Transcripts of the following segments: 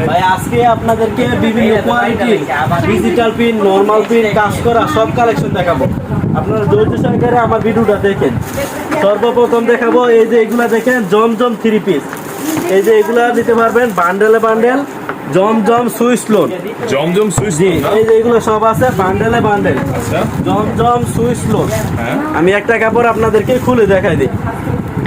ভাই আজকে আপনাদেরকে বিভিন্ন কোয়ালিটির ডিজিটাল পিন নর্মাল পিন কাজ করা সব কালেকশন দেখাবো। আপনারা ধৈর্য সহকারে আমার ভিডিওটা দেখেন। সর্বপ্রথম দেখাবো এই যে এগুলা দেখেন জমজম থ্রি পিস এই যে এগুলা নিতে পারবেন বান্ডেলে বান্ডেল জমজম সুইচ লোন জমজম সুইচ এই যে এগুলো সব আছে বান্ডেলে বান্ডেল আচ্ছা। জমজম সুইচ লোন হ্যাঁ। আমি একটা কাপড় আপনাদেরকে খুলে দেখাই দিই।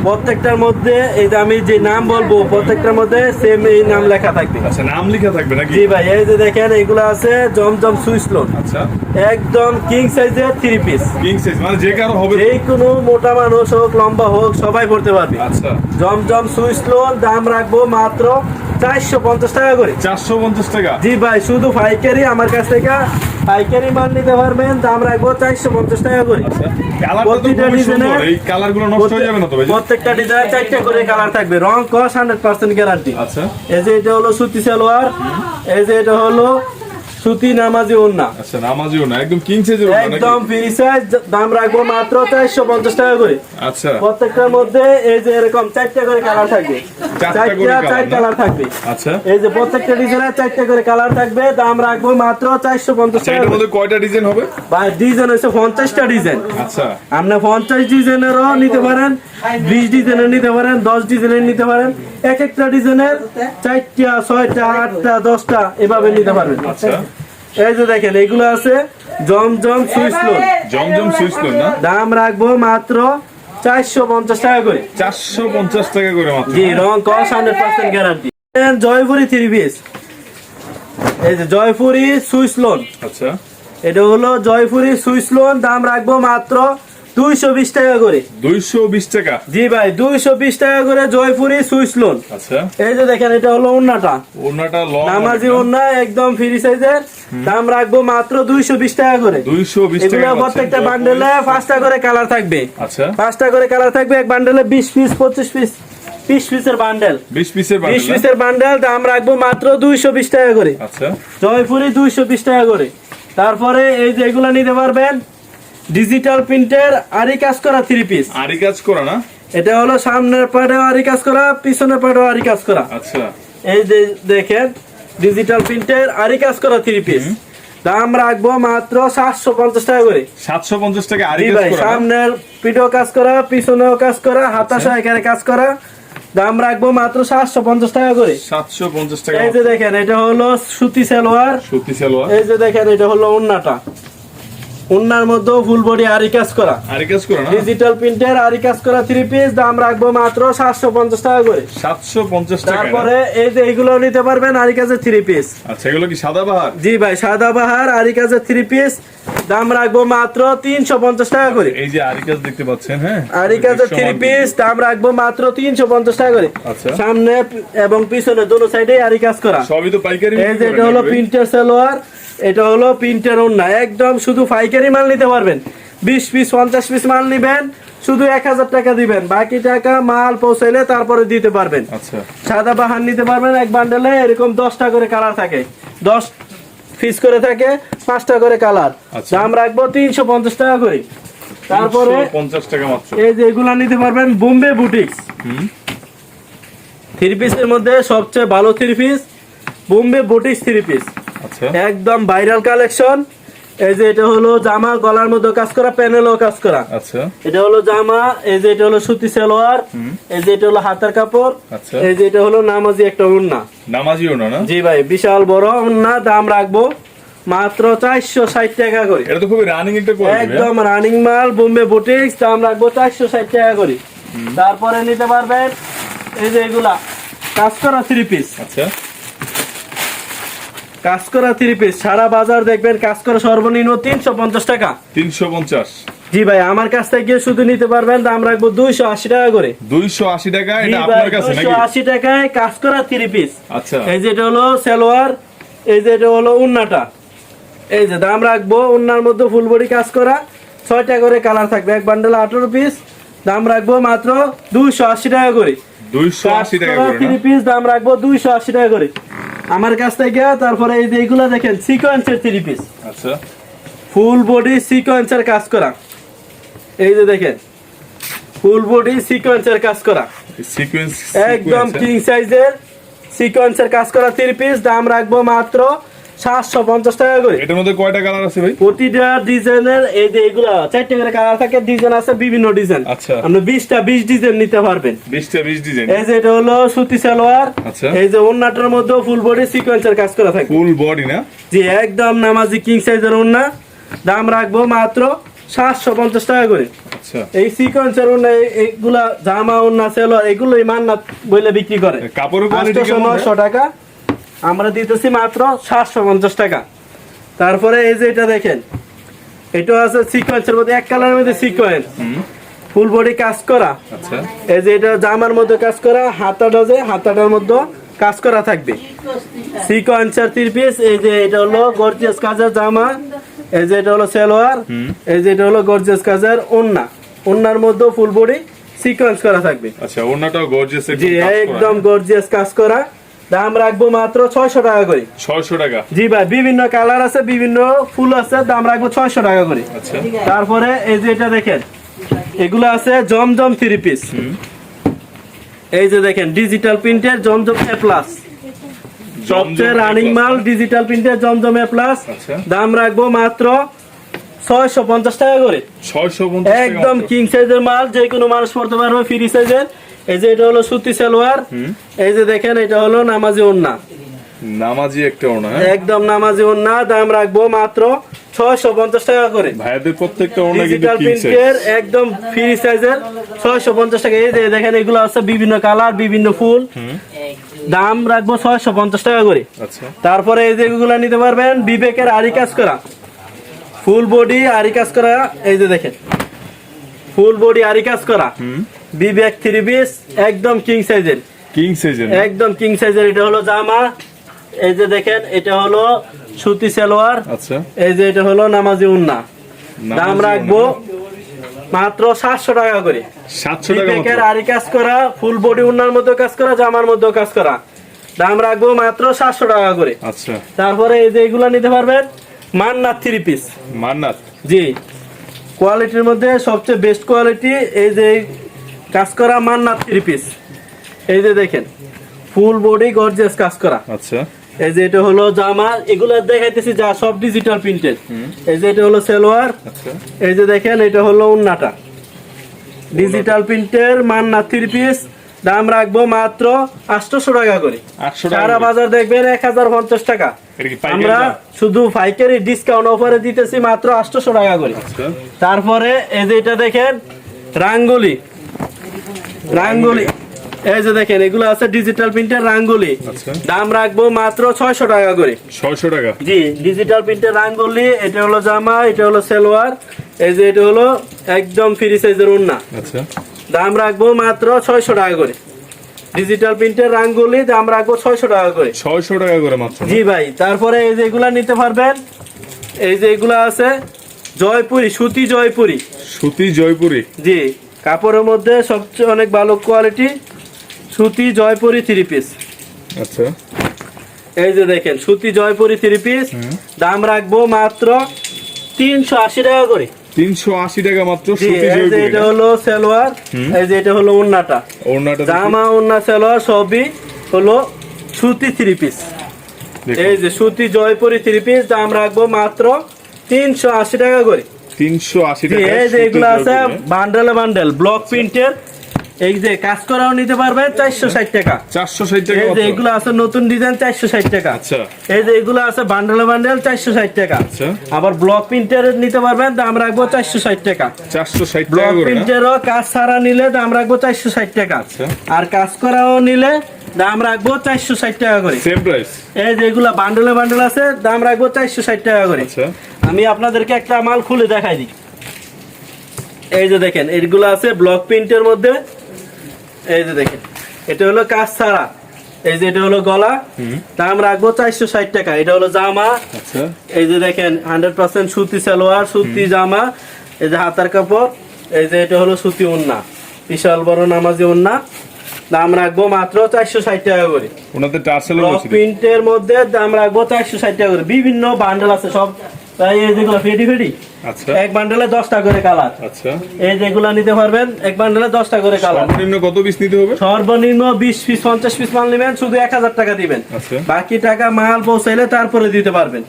প্রত্যেকটার মধ্যে এই যে আমি যে নাম বলব প্রত্যেকটার মধ্যে সেম এই নাম লেখা থাকবে। আচ্ছা নাম লেখা থাকবে নাকি? জি ভাই এই যে দেখেন এগুলো আছে জমজম সুইচ লোন আচ্ছা। একদম কিং সাইজের থ্রি পিস কিং সাইজ মানে যে কারও হবে। যে কোনো মোটা মানুষ হোক লম্বা হোক সবাই পড়তে পারবে। আচ্ছা। জমজম সুইচ লোন দাম রাখব মাত্র চারশো পঞ্চাশ টাকা করে। চারশো পঞ্চাশ টাকা? জি ভাই শুধু পাইকারি আমার কাছ থেকে পাইকারি মাল নিতে পারবেন দাম রাখব চারশো পঞ্চাশ টাকা করে। আচ্ছা প্রতিটা ডিজাইনের কালারগুলো নষ্ট হয়ে যাবে না তো ভাই? প্রত্যেকটা ডিজাইন চারটা করে কালার থাকবে। রং কস হান্ড্রেড পার্সেন্ট গ্যারান্টি আচ্ছা। এই যে এটা হলো সুতি সালোয়ার এই যে এটা হলো সুতি নামাজি ওন্না আচ্ছা নামাজিও না একদম কিং সাইজের নাকি? একদম ফ্রি সাইজ দাম রাখব মাত্র চারশো পঞ্চাশ টাকা করে। আচ্ছা। প্রত্যেকটার মধ্যে এই যে এরকম চারটা করে কালার থাকবে। চারটা করে চার কালার থাকবে। আচ্ছা। এই যে প্রত্যেকটা ডিজাইনের চারটা করে কালার থাকবে দাম রাখব মাত্র চারশো পঞ্চাশ আচ্ছা টাকা করে। মধ্যে কয়টা ডিজাইন হবে? বা ডিজাইন হচ্ছে পঞ্চাশটা ডিজাইন আচ্ছা। আপনি পঞ্চাশ ডিজাইনেরও নিতে পারেন বিশ ডিজাইনের নিতে পারেন দশ ডিজাইনের নিতে পারেন এক একটা ডিজাইনের চারটা ছয়টা আটটা দশটা এভাবে নিতে পারবেন। আচ্ছা। এই যে দেখেন এগুলো আছে জমজম সুইচ লোন জমজম সুইচ লোন না? দাম রাখব মাত্র চারশো পঞ্চাশ টাকা করে। চারশো পঞ্চাশ টাকা করে মাত্র। জি রং কস hundred percent guarantee Jaipuri three piece এই যে জয়পুরি সুইচ লোন আচ্ছা। এটা হলো জয়পুরি সুইচ লোন দাম রাখব মাত্র দুইশো বিশ টাকা করে। দুইশো বিশ টাকা? জি ভাই দুইশো বিশ টাকা করে জয়পুরি সুইচ লোন। আচ্ছা। এই যে দেখেন এটা হলো ওনাটা লং নামাজি একদম ফ্রি সাইজের দাম রাখব মাত্র দুইশো বিশ টাকা করে। দুইশো বিশ এগুলো টাকা প্রত্যেকটা। বান্ডেলে পাঁচটা করে কালার থাকবে। আচ্ছা। পাঁচটা করে কালার থাকবে এক বান্ডেলে বিশ পিস পঁচিশ পিস বিশ পিসের বান্ডেল বিশ পিসের বিশ? পিসের বান্ডেল দাম রাখব মাত্র দুইশো বিশ টাকা করে। আচ্ছা। জয়পুরি দুইশো বিশ টাকা করে। তারপরে এই যে এগুলো নিতে পারবেন ডিজিটাল প্রিন্টের আরি কাজ করা থ্রি পিস আরি কাজ করা না? এটা হলো সামনের পাটেও আরি কাজ করা পিছনের পাটেও আরি কাজ করা। আচ্ছা। এই যে দেখেন ডিজিটাল প্রিন্টের আরি কাজ করা থ্রি পিস দাম রাখব মাত্র সাতশো পঞ্চাশ টাকা করে। সাতশো পঞ্চাশ টাকা আরি ভাই করা সামনের পিঠেও কাজ করা পিছনেও কাজ করা হাতাশা এখানে কাজ করা। দাম রাখব মাত্র সাতশো পঞ্চাশ টাকা করে। সাতশো পঞ্চাশ টাকা এই যে দেখেন এটা হলো সুতি সালোয়ার। সুতি সালোয়ার। এই যে দেখেন এটা হলো উন্নাটা মধ্যেও ফুল বডি আরি কাজ করা। আরি কাজ করা না? ডিজিটাল প্রিন্টের আরি কাজ করা থ্রি পিস দাম রাখব মাত্র সাতশো পঞ্চাশ টাকা করে। সাতশো পঞ্চাশ টাকা তারপরে এই যে এগুলো নিতে পারবেন আরি কাজের থ্রি পিস আচ্ছা এগুলো কি সাদা বাহার? জি ভাই সাদা বাহার আরি কাজের থ্রি পিস দাম রাখব মাত্র তিনশো পঞ্চাশ টাকা করে। এই যে আরি কাজ দেখতে পাচ্ছেন হ্যাঁ? আরি কাজের থ্রি পিস দাম রাখব মাত্র তিনশো পঞ্চাশ টাকা করে। আচ্ছা। সামনে এবং পিছনে দুটো সাইডে আরি কাজ করা। সবই তো পাইকারি এই যে এটা হলো প্রিন্টার সালোয়ার এটা হলো প্রিন্টার ওন্না একদম শুধু পাইকারি মাল নিতে পারবেন। বিশ পিস পঞ্চাশ পিস মাল নিবেন শুধু এক হাজার টাকা দিবেন। বাকি টাকা মাল পৌঁছাইলে তারপরে দিতে পারবেন। আচ্ছা। সাদা বাহান নিতে পারবেন এক বান্ডেলে এরকম দশটা করে কালার থাকে। দশ পিস করে থাকে পাঁচটা করে কালার। আচ্ছা। দাম রাখব তিনশো পঞ্চাশ টাকা করে। তারপরে পঞ্চাশ টাকা মাত্র। এই যে এগুলা নিতে পারবেন বোম্বে বুটিক্স। থ্রি পিসের মধ্যে সবচেয়ে ভালো three piece Bombay boutiques three piece. একদম ভাইরাল কালেকশন এই যে এটা হলো জামা গলার মধ্যে কাজ করা প্যানেলও কাজ করা। আচ্ছা। এটা হলো জামা এই যে এটা হলো সুতি সালোয়ার এই যে এটা হলো হাতের কাপড় আচ্ছা। এই যে এটা হলো নামাজি একটা উন্না নামাজিও না না? জি ভাই বিশাল বড় উন্না দাম রাখব মাত্র চারশো ষাট টাকা করে। এটা তো খুবই রানিং একটা একদম রানিং মাল বোম্বে বুটিক্স দাম রাখব চারশো ষাট টাকা করে। তারপরে নিতে পারবেন এই যে এগুলা কাজ করা থ্রি পিস আচ্ছা। কাজ করা থ্রি পিস সারা বাজার দেখবেন কাজ করা সর্বনিম্ন তিনশো পঞ্চাশ টাকা। তিনশো পঞ্চাশ। জি ভাই আমার কাছ থেকে শুধু নিতে পারবেন দাম রাখব দুইশো আশি টাকা করে। দুইশো আশি টাকা দুইশো আশি টাকায় কাজ করা থ্রি পিস আচ্ছা। এই যে এটা হলো সালোয়ার এই যে এটা হলো উন্নাটা। এই যে দাম রাখব উন্নার মধ্যে ফুল বডি কাজ করা ছয়টা করে কালার থাকবে এক বান্ডেল আঠারো পিস দাম রাখব মাত্র দুইশো আশি টাকা করে। দুইশো আশি টাকা করে থ্রি পিস দাম রাখব দুইশো আশি টাকা করে। আমার কাছ থেকে তারপরে এই যে এগুলো দেখেন সিকোয়েন্সের থ্রি পিস আচ্ছা। ফুল বডি সিকোয়েন্সের কাজ করা। এই যে দেখেন ফুল বডি সিকোয়েন্সের কাজ করা। সিকোয়েন্স একদম কিং সাইজের সিকোয়েন্সের কাজ করা থ্রি পিস দাম রাখব মাত্র সাতশো পঞ্চাশ টাকা করে। এটার মধ্যে কয়টা কালার আছে ভাই? প্রতিটা ডিজাইনের এই যে এগুলা চারটে করে কালার থাকে ডিজাইন আছে বিভিন্ন ডিজাইন আচ্ছা। আপনি বিশটা বিশ ডিজাইন নিতে পারবেন। বিশটা বিশ ডিজাইন এই যে এটা হলো সুতি সালোয়ার আচ্ছা। এই যে ওন্নাটার মধ্যে ফুল বডি সিকোয়েন্সের কাজ করা থাকে। ফুল বডি না? জি একদম নামাজি কিং সাইজের ওন্না দাম রাখব মাত্র সাতশো পঞ্চাশ টাকা করে। আচ্ছা। এই সিকোয়েন্সের ওন্না এই- এইগুলা জামা ওন্না সেলোয়ার এগুলো মান্না বলে বিক্রি করে। কাপড় নশো টাকা। আমরা দিতেছি মাত্র সাতশো পঞ্চাশ টাকা। তারপরে এই যে এটা দেখেন এটা আছে সিকোয়েন্সের মধ্যে এক কালারের মধ্যে সিকোয়েন্স ফুল বডি কাজ করা। আচ্ছা। এই যে এটা জামার মধ্যে কাজ করা হাতাটা যে হাতাটার মধ্যে কাজ করা থাকবে। সিকোয়েন্সার থ্রি পিস এই যে এটা হলো গর্জিয়াস কাজের জামা এই যে এটা হলো সালোয়ার এই যে এটা হলো গর্জিয়াস কাজের ওন্না ওন্নার মধ্যে ফুল বডি সিকোয়েন্স করা থাকবে। আচ্ছা ওনাটাও গর্জিয়াস একদম গর্জিয়াস কাজ করা। দাম রাখব মাত্র ছয়শো টাকা করে। ছয়শো টাকা। জি ভাই বিভিন্ন কালার আছে বিভিন্ন ফুল আছে দাম রাখব ছয়শো টাকা করে। আচ্ছা। তারপরে এই যে এটা দেখেন এগুলো আছে জমজম থ্রি পিস এই যে দেখেন ডিজিটাল প্রিন্টের জমজম এ প্লাস সবচেয়ে রানিং মাল ডিজিটাল প্রিন্টের জমজম এ প্লাস আচ্ছা। দাম রাখব মাত্র ছয়শো পঞ্চাশ টাকা করে। ছয়শো একদম কিং সাইজের মাল যে কোনো মানুষ পড়তে পারবে ফ্রি সাইজের এই যে এটা হলো সুতি সালোয়ার এই যে দেখেন এটা হলো নামাজি ওন্না। নামাজি একটা ওনা হ্যাঁ? একদম নামাজি ওন্না দাম রাখব মাত্র ছয়শো পঞ্চাশ টাকা করে। ভাইয়াদের প্রত্যেকটা ওনা কিন্তু ডিজিটাল কিং সাইজ প্রিন্টের একদম ফ্রি সাইজের ছয়শো পঞ্চাশ টাকা। এই দেখেন এগুলো আছে বিভিন্ন কালার বিভিন্ন ফুল। দাম রাখব ছয়শো পঞ্চাশ টাকা করে। আচ্ছা। তারপরে এই যে এগুলো নিতে পারবেন বিবেকের আরি কাজ করা। ফুল বডি আরি কাজ করা এই যে দেখেন। ফুল বডি আরি কাজ করা। বিবেক থ্রি পিস একদম কিং সাইজের কিং সাইজের একদম কিং সাইজের এটা হলো জামা। এই যে দেখেন এটা হলো সুতি সালোয়ার। আচ্ছা। এই যে এটা হলো নামাজি উন্না। দাম রাখব মাত্র সাতশো টাকা করে। সাতশো টাকা আরি কাজ করা ফুল বডি উন্নার মধ্যে কাজ করা জামার মধ্যে কাজ করা। দাম রাখব মাত্র সাতশো টাকা করে। আচ্ছা। তারপরে এই যে এগুলা নিতে পারবেন মান্নার থ্রি পিস। মান্নাত? জি। কোয়ালিটির মধ্যে সবচেয়ে বেস্ট কোয়ালিটি এই যে কাজ করা মান্নার থ্রি পিস এই যে দেখেন ফুল বডি গর্জিয়াস কাজ করা। আচ্ছা। এই যে এটা হলো জামা এগুলো দেখাইতেছি যা সব ডিজিটাল প্রিন্টেড এই যে এটা হলো সালোয়ার। আচ্ছা। এই যে দেখেন এটা হলো উন্নাটা। ডিজিটাল প্রিন্টের মান্না থ্রি পিস দাম রাখব মাত্র আটশোশো টাকা করে। সারা বাজার দেখবেন এক হাজার পঞ্চাশ টাকা আমরা শুধু পাইকারি ডিসকাউন্ট অফারে দিতেছি মাত্র আটশোশো টাকা করে। আচ্ছা। তারপরে এই যে এটা দেখেন রাঙ্গুলি। রাঙ্গুলি। এই যে দেখেন এগুলো আছে ডিজিটাল প্রিন্টের রাঙ্গুলি। আচ্ছা। দাম রাখব মাত্র ছয়শো টাকা করে। ছয়শো টাকা? জি ডিজিটাল প্রিন্টের রাঙ্গুলি এটা হলো জামা এটা হলো সালোয়ার এই যে এটা হলো একদম ফ্রি সাইজের উন্না আচ্ছা। দাম রাখব মাত্র ছয়শো টাকা করে। ডিজিটাল প্রিন্টের রাঙ্গুলি দাম রাখব ছয়শো টাকা করে। ছয়শো টাকা করে মাত্র জি ভাই তারপরে এই যে এগুলা নিতে পারবেন এই যে এগুলা আছে জয়পুরি সুতি জয়পুরি। সুতি জয়পুরি। জি। কাপড়ের মধ্যে সবচেয়ে অনেক ভালো কোয়ালিটি সুতি জয়পুরি থ্রি পিস আচ্ছা। এই যে দেখেন সুতি জয়পুরি থ্রি পিস দাম রাখব মাত্র তিনশো আশি টাকা করে। তিনশো আশি টাকা মাত্র এটা? হলো সালোয়ার এই যে এটা হলো। জামা সালোয়ার সবই হলো সুতি থ্রি পিস এই যে সুতি জয়পুরি থ্রি পিস দাম রাখব মাত্র তিনশো আশি টাকা করে। তিনশো আশি এই যে এগুলো আছে হ্যাঁ? বান্ডেলে বান্ডেল ব্লক প্রিন্টের এই যে কাজ করাও নিতে পারবে চারশো ষাট টাকা। চারশো ষাট টাকা এই যে এগুলো আছে নতুন ডিজাইন চারশো ষাট টাকা। আচ্ছা। এই যে এগুলো আছে বান্ডেলে বান্ডেল চারশো ষাট টাকা। আচ্ছা। আবার ব্লক প্রিন্টের নিতে পারবেন দাম রাখব চারশো ষাট টাকা। চারশো ষাট ব্লক টাকা প্রিন্টেরও কাজ ছাড়া নিলে দাম রাখব চারশো ষাট টাকা। আচ্ছা। আর কাজ করাও নিলে দাম রাখব চারশো ষাট টাকা করে। সেম প্রাইস এই যে এগুলা বান্ডেলে বান্ডেল আছে দাম রাখব চারশো ষাট টাকা করে। আচ্ছা। আমি আপনাদেরকে একটা মাল খুলে দেখাই দিই। এই যে দেখেন এইগুলো আছে ব্লক প্রিন্টের মধ্যে। এই যে দেখেন এটা হলো কাজ ছাড়া। এই যে এটা হলো গলা। দাম রাখব চারশো ষাট টাকা। এটা হলো জামা। আচ্ছা। এই যে দেখেন হান্ড্রেড পার্সেন্ট সুতি সালোয়ার সুতি জামা। এই যে হাতার কাপড়। এই যে এটা হলো সুতি উন্না বিশাল বড় নামাজি উন্না দাম রাখব মাত্র চারশো ষাট টাকা করে। ওনাদের প্রিন্টের মধ্যে দাম রাখব চারশো ষাট টাকা করে। বিভিন্ন বান্ডেল আছে সব। এই যেগুলো আচ্ছা। এক বান্ডেলে দশটা করে কালার আচ্ছা। এই যেগুলো নিতে পারবেন এক বান্ডেলে দশটা করে কালার সর্বনিম্ন কত পিস নিতে হবে? সর্বনিম্ন বিশ পিস পঞ্চাশ পিস মাল নেবেন শুধু এক হাজার টাকা দিবেন। আচ্ছা। বাকি টাকা মাল পৌঁছাইলে তারপরে দিতে পারবেন।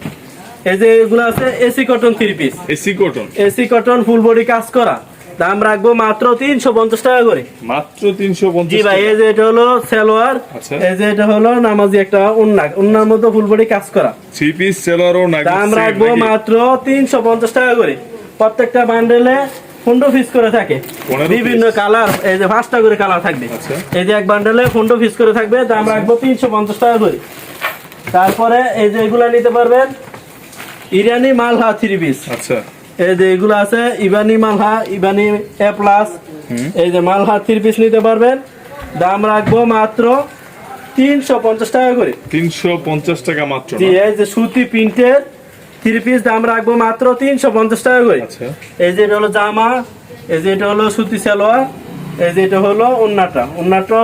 এই যে এগুলো আছে AC cotton three piece AC cotton AC cotton full body কাজ করা। দাম রাখব মাত্র তিনশো পঞ্চাশ টাকা করে। মাত্র তিনশো জি ভাই এই যে এটা হলো সালোয়ার আচ্ছা। এই যে এটা হলো নামাজি একটা উন্না উন্নার মতো ফুল বডি কাজ করা। থ্রি পিস সেলার ও দাম রাখব মাত্র তিনশো পঞ্চাশ টাকা করে। প্রত্যেকটা বান্ডেলে পনেরো পিস করে থাকে। বিভিন্ন কালার এই যে পাঁচটা করে কালার থাকবে। আচ্ছা। এই যে এক বান্ডেলে পনেরো পিস করে থাকবে দাম রাখব তিনশো পঞ্চাশ টাকা করে। তারপরে এই যে এগুলা নিতে পারবেন ইরানি মালহা থ্রি পিস আচ্ছা। এই যে এগুলো আছে ইবানি মালহা ইবানি এ প্লাস এই যে মালহা থ্রি পিস নিতে পারবেন। দাম রাখব মাত্র তিনশো পঞ্চাশ টাকা করে। তিনশো পঞ্চাশ টাকা মাত্র এই যে সুতি প্রিন্টের থ্রি পিস দাম রাখব মাত্র তিনশো পঞ্চাশ টাকা করে। আচ্ছা। এই যে এটা হলো জামা এই যে এটা হলো সুতি সালোয়ার এই যে এটা হলো উন্নাটা উন্নাটা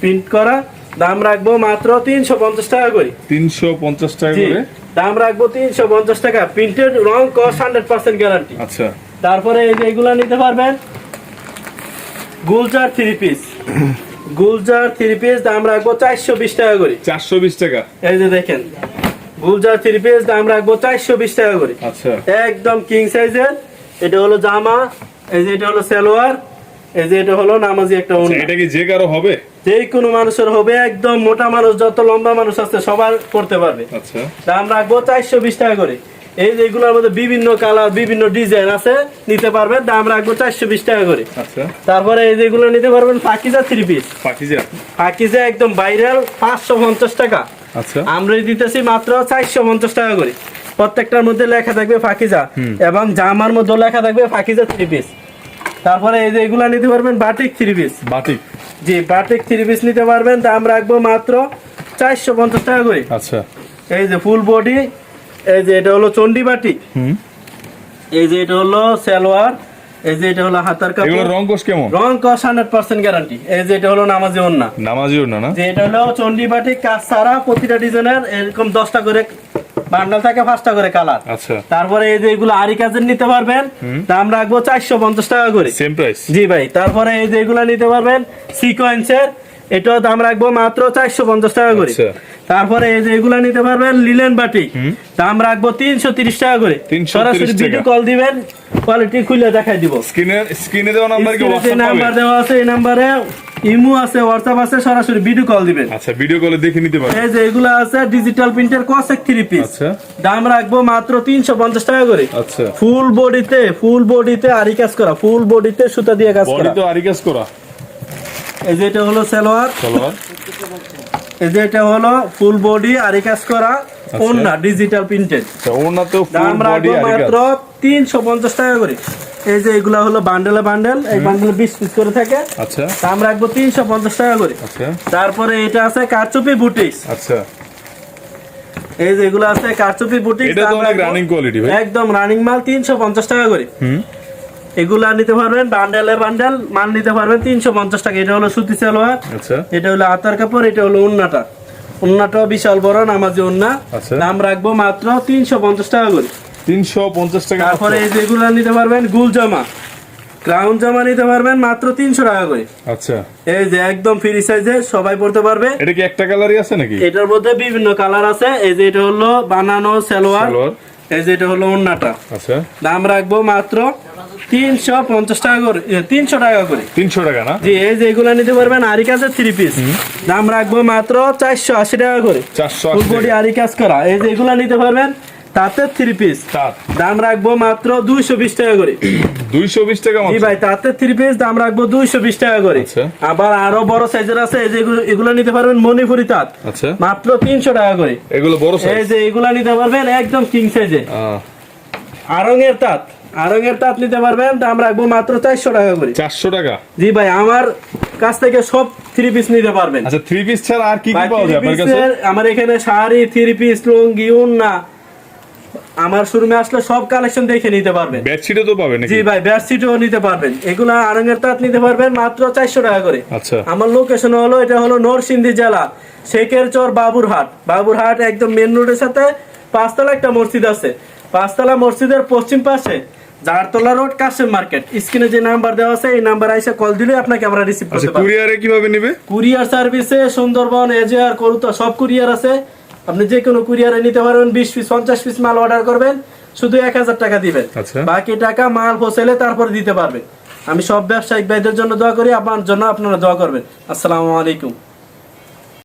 প্রিন্ট করা দাম রাখব মাত্র তিনশো পঞ্চাশ টাকা করে। তিনশো পঞ্চাশ টাকা করে? দাম রাখব তিনশো পঞ্চাশ টাকা। প্রিন্টেড রং কস হান্ড্রেড পার্সেন্ট গ্যারান্টি আচ্ছা। তারপরে এই যে এগুলা নিতে পারবেন। Gulzar three piece Gulzar three piece দাম রাখব চারশো বিশ টাকা করে। চারশো বিশ টাকা। এই যে দেখেন গুলজার থ্রি পিস দাম রাখব চারশো বিশ টাকা করে। আচ্ছা। একদম কিং সাইজের এটা হলো জামা এই যে এটা হলো সালোয়ার। এই যে এটা হলো নামাজি একটা আচ্ছা, ওড়না এটা কি যে কারও হবে? যে কোনো মানুষের হবে একদম মোটা মানুষ যত লম্বা মানুষ আছে সবার করতে পারবে। আচ্ছা। দাম রাখব চারশো বিশ টাকা করে। এই যে এগুলোর মধ্যে বিভিন্ন কালার বিভিন্ন ডিজাইন আছে নিতে পারবেন দাম রাখব চারশো বিশ টাকা করে। আচ্ছা। তারপরে এই যেগুলো নিতে পারবেন পাকিজা থ্রি পিস পাখিজা পাকিজা একদম ভাইরাল পাঁচশো পঞ্চাশ টাকা। আচ্ছা। আমরা দিতেছি মাত্র চারশো পঞ্চাশ টাকা করে। প্রত্যেকটার মধ্যে লেখা থাকবে ফাকিজা এবং জামার মধ্যে লেখা থাকবে ফাকিজা থ্রি পিস তারপরে এই যে এগুলা নিতে পারবেন বাটিক থ্রি পিস বাটিক জি বাটিক থ্রি পিস নিতে পারবেন দাম রাখব মাত্র চারশো পঞ্চাশ টাকা করে। আচ্ছা। এই যে ফুল বডি এই যে এটা হলো চন্ডি হুম। এই যে এটা হলো সালোয়ার এই যে এটা হলো হাতার এগুলো কাপড় রং কোষ কেমন? রং হান্ড্রেড পার্সেন্ট গ্যারান্টি এই যে এটা হলো নামাজি ওন্না নামাজিও না না? যে এটা হলো চন্ডি বাটিক কাজ ছাড়া প্রতিটা ডিজাইনের এরকম দশটা করে বান্ডাল থাকে পাঁচটা করে কালার। আচ্ছা। তারপরে এই যে এগুলো আরি কাজের নিতে পারবেন দাম রাখব চারশো পঞ্চাশ টাকা করে। সেম প্রাইস জি ভাই তারপরে এই যে এগুলো নিতে পারবেন সিকোয়েন্সের এটাও দাম রাখব মাত্র চারশো পঞ্চাশ টাকা করে। আচ্ছা। তারপরে এই যে এগুলো নিতে পারবেন লিলেন বাটি। দাম রাখব তিনশো তিরিশ টাকা করে। 330 সরাসরি ভিডিও কল দিবেন কোয়ালিটি খুলে দেখাই দিব। স্ক্রিনে স্ক্রিনে দেওয়া নাম্বার কি নাম্বার দেওয়া আছে এই নাম্বারে ইমো আছে হোয়াটসঅ্যাপ আছে সরাসরি ভিডিও কল দিবেন। আচ্ছা ভিডিও কলে দেখে নিতে পারবে এই যে এগুলো আছে ডিজিটাল প্রিন্টের কসেক থ্রি পিস আচ্ছা। দাম রাখব মাত্র তিনশো পঞ্চাশ টাকা করে। আচ্ছা। ফুল বডিতে ফুল বডিতে আরি কাজ করা ফুল বডিতে সুতা দিয়ে কাজ করা। তো আরিকাস করা। এই যে এটা হলো সালোয়ার। এই যে এটা হলো ফুল বডি আরি কাজ করা ওন্না ডিজিটাল প্রিন্টেড আচ্ছা ওনা তো ফুল বডি মাত্র তিনশো পঞ্চাশ টাকা করে। এই যে এগুলা হলো বান্ডেলে বান্ডেল এই বান্ডেলে বিশ পিস করে থাকে। আচ্ছা। দাম রাখব তিনশো পঞ্চাশ টাকা করে। আচ্ছা। তারপরে এটা আছে কারচুপি বুটিক্স আচ্ছা। এই যে এগুলো আছে কারচুপি বুটিক্স এটা তো অনেক রানিং কোয়ালিটি ভাই। একদম রানিং মাল তিনশো পঞ্চাশ টাকা করে। হুম। এগুলা নিতে পারবেন বান্ডেলে বান্ডেল মাল নিতে পারবেন তিনশো পঞ্চাশ টাকা। এটা হলো সুতি সালোয়ার আচ্ছা। এটা হলো আতার কাপড় এটা হলো উন্নাটা। উন্নাটাও বিশাল বড় নামাজি উন্না। আচ্ছা। দাম রাখব মাত্র তিনশো পঞ্চাশ টাকা করে। তিনশো পঞ্চাশ টাকা তারপরে এই যেগুলো নিতে পারবেন গুল জামা। ক্রাউন জামা নিতে পারবেন মাত্র তিনশো টাকা করে। আচ্ছা। এই যে একদম ফ্রি সাইজে সবাই পড়তে পারবে। এটা কি একটা কালারই আছে নাকি? এটার মধ্যে বিভিন্ন কালার আছে। এই যে এটা হলো বানানো সালোয়ার। সালোয়ার। এই যে এটা হলো উন্নাটা। আচ্ছা। দাম রাখব মাত্র তিনশো পঞ্চাশ টাকা করে তিনশো টাকা করে। তিনশো টাকা না? জি এই যে এগুলো নিতে পারবেন আরি কাজের থ্রি পিস দাম রাখব মাত্র চারশো আশি টাকা করে। চারশো ফুল আরি কাজ করা। এই যে এগুলো নিতে পারবেন তাতে থ্রি পিস দাম রাখব মাত্র দুইশো বিশ টাকা করে। দুইশো বিশ টাকা জি ভাই তাতে থ্রি পিস দাম রাখব দুইশো বিশ টাকা করে। আচ্ছা। আবার আরও বড় সাইজের আছে এই যে এগুলো- এগুলো নিতে পারবেন মণিপুরি তাঁত। আচ্ছা। মাত্র তিনশো টাকা করে। এগুলো বড় এই সাইজ যে এগুলা নিতে পারবেন একদম কিং সাইজে আরঙের তাঁত। আরঙের তাঁত নিতে পারবেন দাম রাখব মাত্র চারশো টাকা করে। চারশো টাকা? জি ভাই আমার কাছ থেকে সব থ্রি পিস নিতে পারবেন। আচ্ছা থ্রি পিস ছাড়া আর কি কি পাওয়া যায় আপনার কাছে? আমার এখানে শাড়ি থ্রি পিস লুঙ্গি উন্না। আমার শোরুমে আসলে সব কালেকশন দেখে নিতে পারবেন। বেডশিটও তো পাবে জি ভাই বেডশিটও নিতে পারবেন। এগুলা আরঙের তাঁত নিতে পারবেন মাত্র চারশো টাকা করে। আচ্ছা। আমার লোকেশন হলো এটা হলো নরসিংদী জেলা শেখের চর বাবুরহাট। বাবুরহাট একদম মেন রোডের সাথে পাঁচতলা একটা মসজিদ আছে। পাঁচতলা মসজিদের পশ্চিম পাশে জারতলা রোড কাশেম মার্কেট। স্ক্রিনে যে নাম্বার দেওয়া আছে এই নাম্বার এসে কল দিলে আপনাকে আমরা রিসিভ আচ্ছা করতে পারব কুরিয়ারে কীভাবে নিবে? কুরিয়ার সার্ভিসে সুন্দরবন এজেআর করুতা সব কুরিয়ার আছে। আপনি যে কোনো কুরিয়ারে নিতে পারবেন বিশ পিস পঞ্চাশ পিস মাল অর্ডার করবেন শুধু এক হাজার টাকা দিবেন। আচ্ছা। বাকি টাকা মাল পৌঁছালে তারপরে দিতে পারবেন। আমি সব ব্যবসায়িক ভাইদের জন্য দোয়া করি আপনার জন্য আপনারা দোয়া করবেন। আসসালামু আলাইকুম।